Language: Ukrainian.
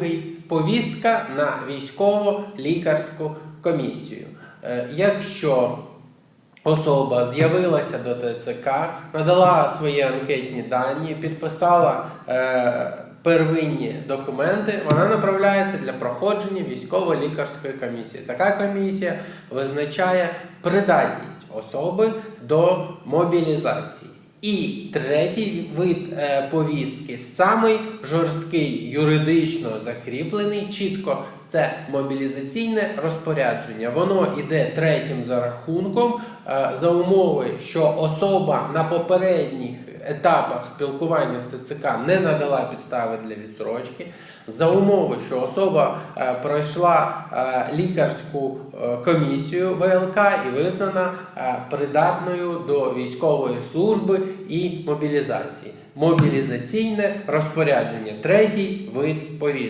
Другий повістка на військово-лікарську комісію. Е, Якщо особа з'явилася до ТЦК, надала свої анкетні дані, підписала е, первинні документи, вона направляється для проходження військово-лікарської комісії. Така комісія визначає придатність особи до мобілізації. І третій вид е, повістки, самий жорсткий, юридично закріплений, чітко це мобілізаційне розпорядження. Воно йде третім за рахунком е, за умови, що особа на попередніх етапах спілкування в ТЦК не надала підстави для відсрочки. За умови, що особа е, пройшла е, лікарську е, комісію ВЛК і визнана придатною до військової служби і мобілізації. Мобілізаційне розпорядження третій вид повістки.